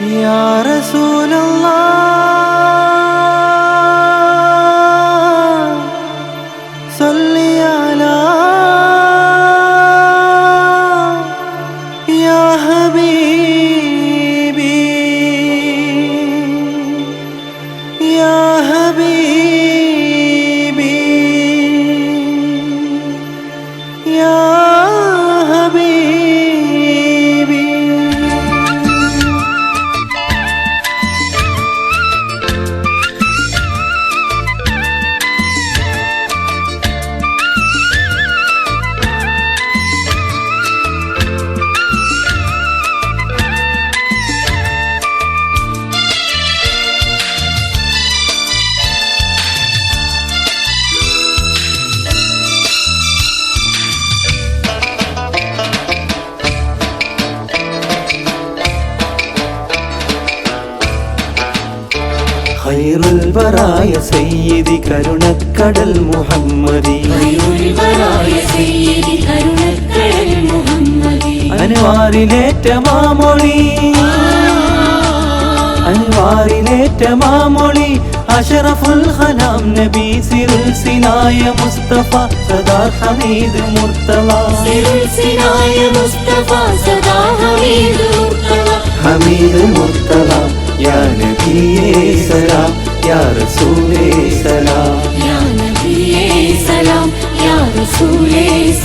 يا رسول الله. ഹൈറുൽവറായ സയ്യിദി കരുണക്കടൽ മുഹമ്മദി. അനുവാറിലേറ്റ മാമൊളി അനുവാറിലേറ്റ മാമൊളി അഷറഫുൽ ഹലാം നബി സിറുൽ സിനായ മുസ്തഫ സദാ ഹമീദ് മുർത്തള. ഹമീദ് മുർത്തള. يا نبي سلام يا رسول سلام. يا نبي سلام يا رسول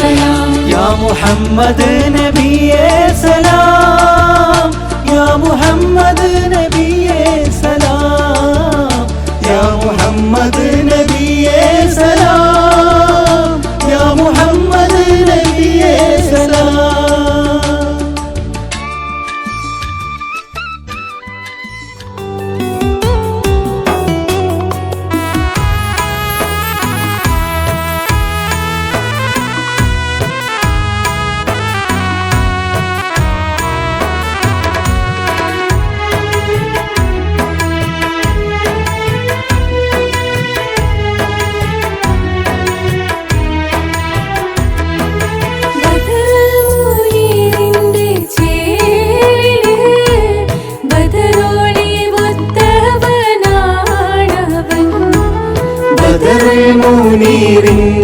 سلام. يا محمد نبي سلام يا محمد نبي سلام. يا محمد نبي سلام يا محمد نبي سلام.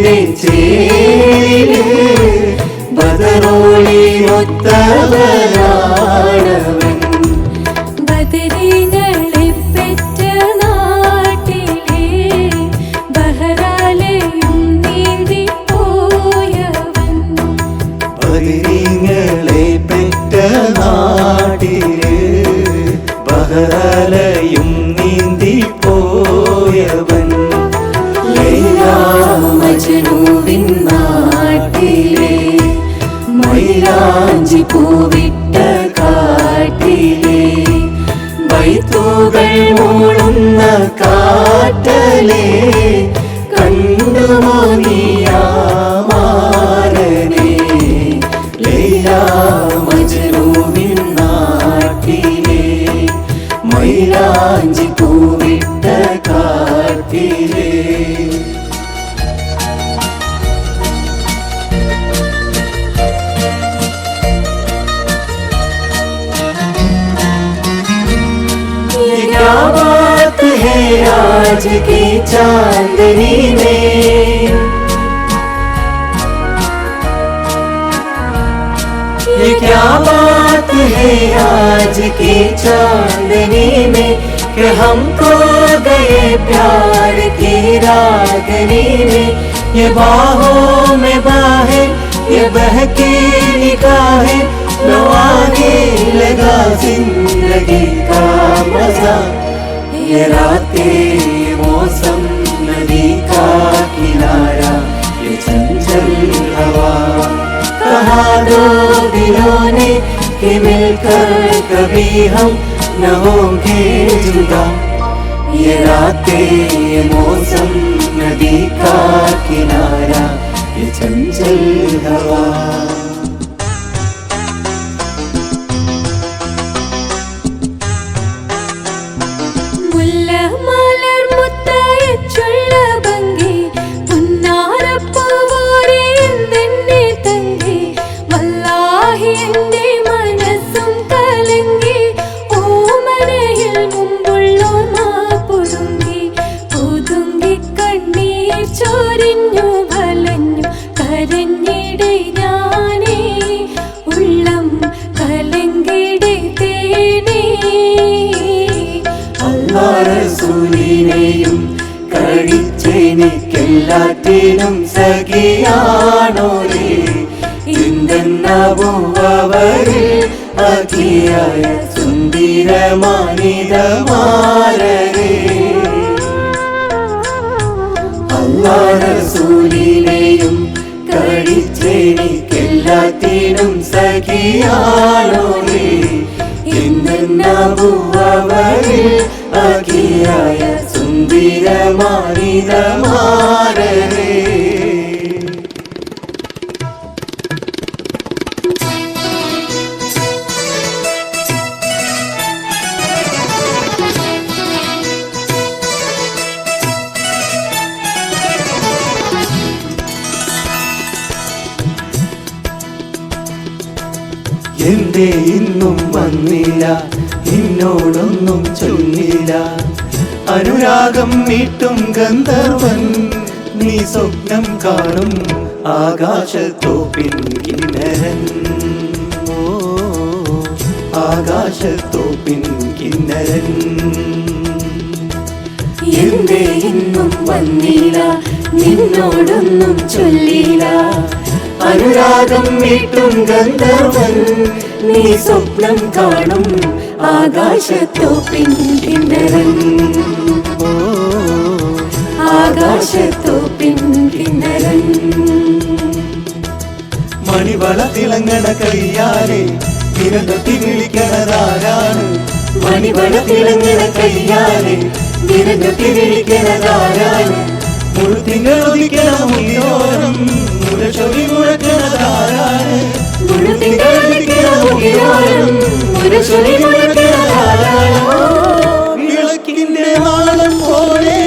മുനീറിന്റെ ചേരില് ബദറോളി ഒത്തവനാണവൻ മൈലാഞ്ചി പൂവിട്ട കാട്ടിലെ വൈത്തുകൾ മൂളുന്ന കാറ്റലേ കണ്ടുമോ നീയാമാരനെ ലൈലാ മജ്നൂവിൻ നാട്ടിലെ മൈലാഞ്ചി आज की चांदनी में। ये क्या बात है आज की चांदनी में कि हमको गए प्यार की रागनी में। ये बाहों में बाहें, ये बहकी निगाहें लो आने लगा ज़िंदगी का मज़ा। ये रातें मौसम नदी का किनारा, ये चंचल हवा। कहा दो दिलों ने कि मिलकर कभी हम न होंगे जुदा। ये रातें ये मौसम नदी का किनारा, ये चंचल हवा। അള്ളാറസൂലിനെയും കഴിച്ചെനിക്കെല്ലാറ്റിനും സഖിയാണോരേ? എന്തെന്നവരിൽ അഖിയായ സുന്ദരമാനിതമാരേ അള്ളാറസൂലിനെയും കഴിച്ചെനിക്കെല്ലാറ്റിനും സഖിയാണോരേ? എന്നവരിൽ അഖിയായ സുന്ദരമാനിതമാരേ അനുരാഗം മീട്ടും ഗന്ധർവൻ. നീ സ്വപ്നം കാണും ആകാശത്തോപ്പിൻ കിന്നരൻ. ഓ ആകാശത്തോപ്പിൻ കിന്നരൻ. എന്തേ ഇന്നും വന്നില്ല നിന്നോടൊന്നും ചൊല്ലില്ല. അനുരാഗം മീട്ടും ഗന്ധർവൻ നീ സ്വപ്നം കാണും ആകാശത്തോ പിൻകിന്നരൻ ആകാശത്തോ പിൻകിന്നരൻ മണിവള തിളങ്ങണ കയ്യാലെ തിരതൊട്ടി വിളിക്കണതാരാണ്? മണിവള തിളങ്ങണ കയ്യാലെ നിരഞ്ഞൊട്ടി വിളിക്കണതാരാണ്? മുഴുതിങ്ങൾ ഉദിക്കണ മുഴുവൻ മുരശൊലി മുഴക്കണതാരാണ്? വിളക്കിന്റെ നാളം പോലെ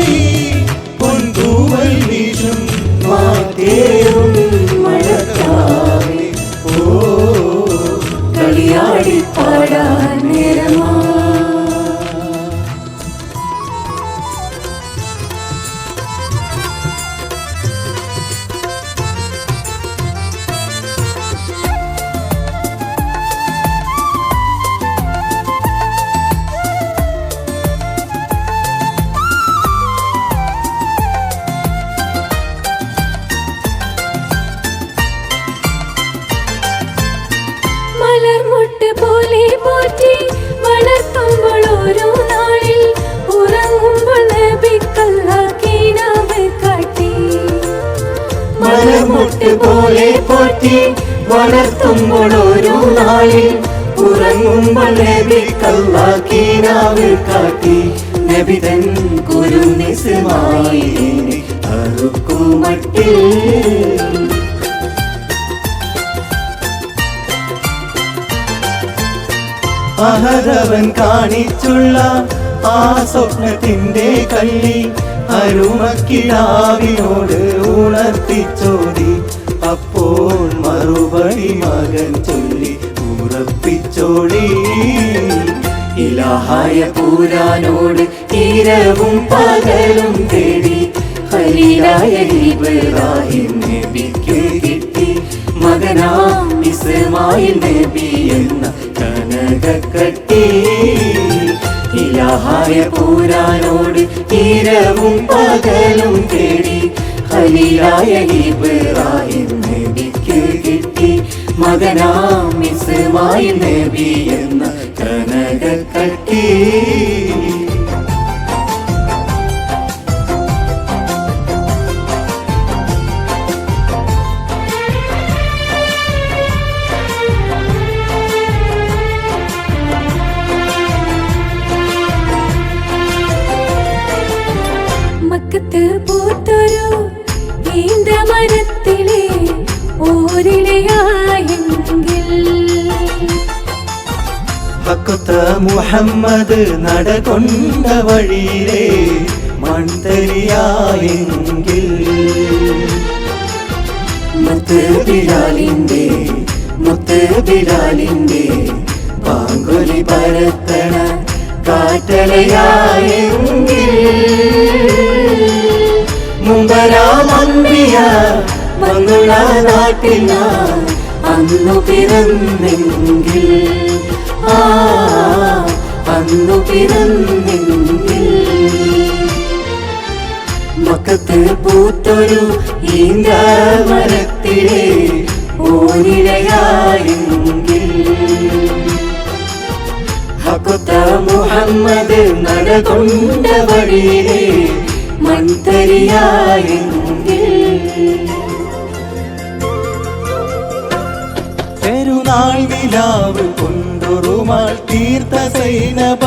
പോലെ പോറ്റി വളർത്തുമ്പോൾ ഓരോ നാളിൽ ഉറങ്ങുമ്പോൾ നബി കല്ലാക്കീനാവ് കാട്ടി. നബിതൻ കുരു നിസുമായി അറുക്കുമട്ടിൽ അഹദവൻ കാണിച്ചുള്ള ആ സ്വപ്നത്തിന്റെ കള്ളി അരുമക്കിടാവിനോട് ഉണർത്തിച്ചോതി അപ്പോൾ മറുപടി മകൻ ചൊല്ലി ഉറപ്പിച്ചോടി ഇലാഹായ പൂരാനോട് തീരവും പകലും തേടി. ഹലീലായ ഇബ്രാഹിം നബിക്ക് കിട്ടി. മകനാ ഇസ്മായിൽ നബി എന്ന കനകക്കട്ടി ഇലാഹായ പൂരാനോട് തീരവും പകലും തേടി. ഹലീലായ ഇബ്രാഹിം കിട്ടി മകനാം ഇസ്മായിൽ നബി എന്ന മക്കത്ത് ഹക്കുത്ത മുഹമ്മദ് നടകൊണ്ട വഴിയിലേ മൺതരിയായെങ്കിൽ. മുത്ത് ബിലാലിന്റെ മുത്ത് ബിലാലിന്റെ പാങ്കുലി പരത്തണ കാറ്റലയായെങ്കിൽ. മുമ്പരാമന്തിയ മംഗള നാട്ടിൽ അന്നു പിറന്നെങ്കിൽ. വന്നു പിറന്നെങ്കിൽ മക്കത്ത് പൂത്തൊരു ഈന്താമരത്തിലെ ഓരിഴയായെങ്കിൽ ഹക്കുത്ത മുഹമ്മദ് നടകൊണ്ട വഴിയിലെ മന്ത്രിയായെങ്കിൽ പെരുന്നാൾ വിലാവ് കൊണ്ട് കൊണ്ടൊരുമാൾ തീർത്ത സൈനബ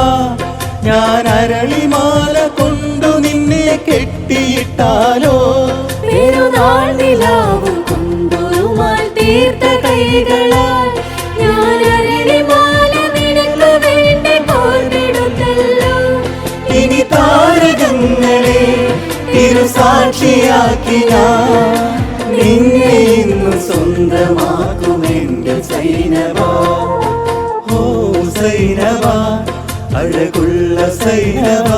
ഞാൻ അരളിമാല കൊണ്ടു നിന്നെ കെട്ടിയിട്ടാലോ. പെരുന്നാൾ നിലാവും കൊണ്ടൊരുമാൽ തീർത്ത കൈകളാൽ ഞാൻ അരളിമാല നിനക്ക് വേണ്ടി കോർത്തിടുന്നല്ലോ ഇനി താരകങ്ങളെ തിരുസാക്ഷിയാക്കി ഞാൻ. നിന്നെ ഇന്നു സ്വന്തമാക്കുമെങ്കിൽ സൈനബ. ഓ സൈനബ അഴകുള്ള സൈനബ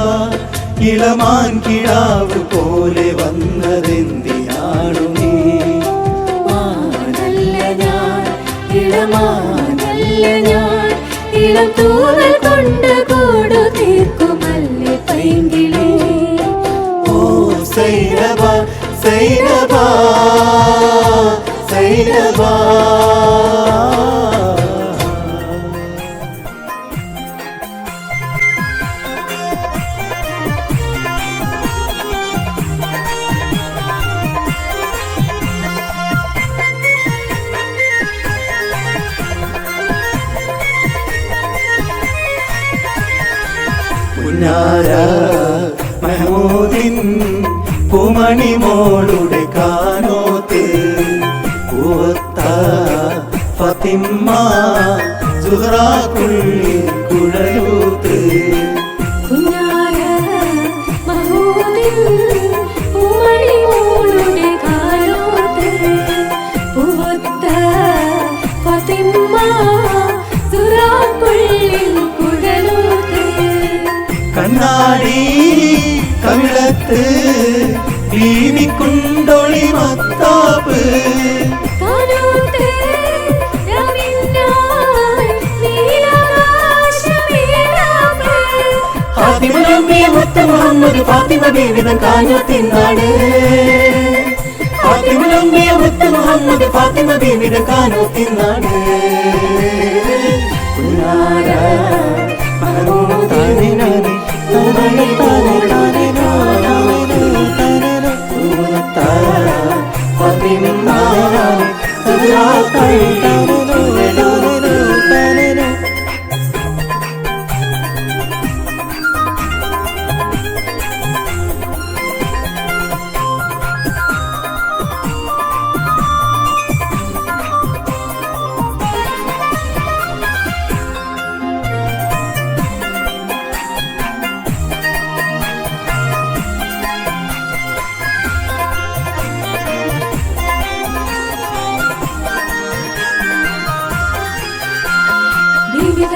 ഇളമാൻ കിടാവ് പോലെ വന്നതെന്തിനാണു നീ? മാനല്ല ഞാൻ ഇളമാനല്ല ഞാൻ ഇളം തൂവൽ കൊണ്ട് കൂടു തീർക്കുമല്ലേ പൈങ്കിളേ? ഓ സൈനബ സൈനബ സൈനബ പുന്നാര മഹമൂദിൻ പൂമണി മോളുടെ കാനോത്ത് പൂവത്ത ഫത്തിമ്മ സുഹറാക്കുള്ളി മുഹമ്മദ് ഫാത്തിമ ബീവിതൻ കാനോത്തിന്നാണ് ഫാത്തിമനമ്മിയ മുത്ത മുഹമ്മദ് ഫാത്തിമ ബീവിതൻ കാനോത്തിന്നാണ് സുഹറാക്കുള്ളി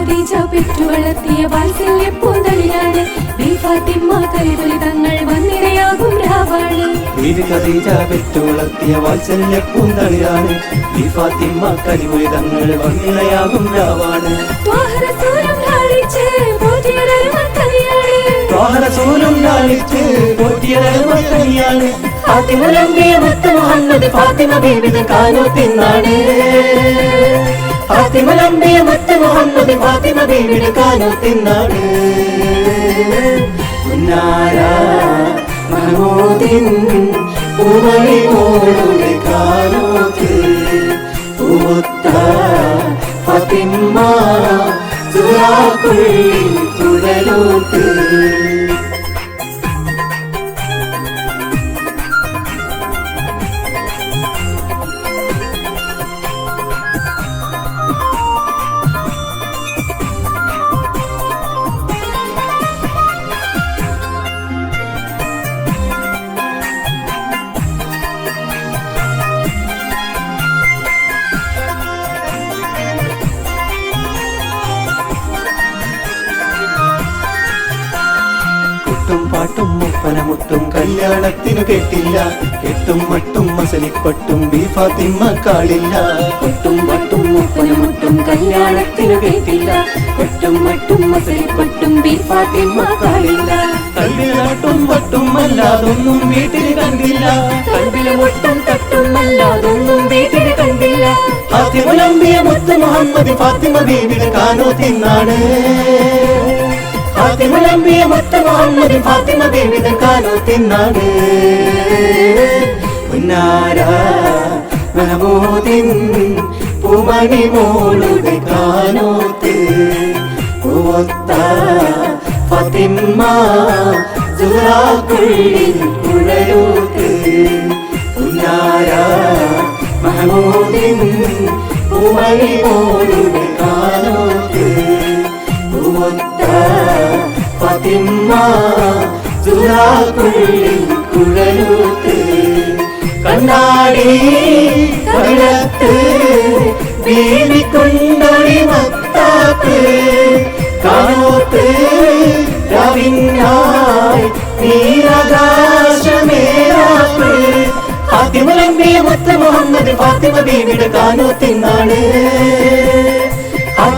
ഖദീജ പെറ്റു വളർത്തിയ വാത്സല്യ പൂന്തളിയാണ് ബി ഫാത്തിമ കലിതുലി തങ്ങൾ വന്നിരയാകും രാവാണ്. ബീവി ഖദീജ പെറ്റു വളർത്തിയ വാത്സല്യ പൂന്തളിയാണ് ബി ഫാത്തിമ കലിമുലി തങ്ങൾ വന്നിരയാകും രാവാണ്. ത്വാഹരസൂലം ലാളിച്ച് ലാളിച്ച് പോറ്റിയതാണ് ഫാത്തിമലമ്പിയ മുത്ത് മുഹമ്മദ് ഫാത്തിമ ബീവിതൻ കാനോത്തിന്നാണ് ഫാത്തിമലമ്പിയ മുത്ത് മുഹമ്മദ് ഫാത്തിമ ബീവിയുടെ കാനോത്തിന്നാണ് ഉന്നാര മഹമൂദിൻ പൂമണി മോളുടെ കാനോത്ത് പൂത്ത ഫാത്തിമ സുറാക്കുള്ളി കല്യാണത്തിനു കേട്ടില്ല. കെട്ടും മട്ടും മസലിപ്പട്ടും ബി ഫാത്തിമ്മ കാളില്ല കൊട്ടും വട്ടും ഒപ്പനമുട്ടും കല്യാണത്തിനു കേട്ടില്ല. കെട്ടും മട്ടും മസലിപ്പട്ടും ബി ഫാത്തിമ്മ കാളില്ല കല്യാണത്തും വട്ടും അല്ലാതൊന്നും വീട്ടിൽ കണ്ടില്ല. കൽവിലെ മുട്ടും തട്ടും അല്ലാതൊന്നും വീട്ടിൽ കണ്ടില്ല. ഫാത്തിമുലമ്പിയ മുത്ത് മുഹമ്മദ് ഫാത്തിമ ബീവിയുടെ കാനോ തിന്നാണ് ഫാത്തിമുലമ്പിയ മുത്ത മുഹമ്മദ് ഫാത്തിമ ബീവിയുടെ കാനോ തിന്നാണ് ഉന്നാര മഹമൂദിൻ പൂമണി മോളുടെ കാനോത്ത്. പൂവത്ത ഫാത്തിമ സുഹറാക്കുള്ളിൽ കുഴയൂത്ത് ഉന്നാര മഹമൂദിൻ പൂമണി മോളുടെ കാനോത്ത്. പൂവത്ത ഫാത്തിമ കണ്ണാടി കവിളത്ത് ബീവി കൊണ്ടൊളി മത്താത്ത് കാണോത്ത് രവിനായി നീരാകാശമേറാത്ത്. ഫാത്തിമലമ്പിയ മുത്ത മുഹമ്മദ് ഫാത്തിമ ബീവിയുടെ കാനോ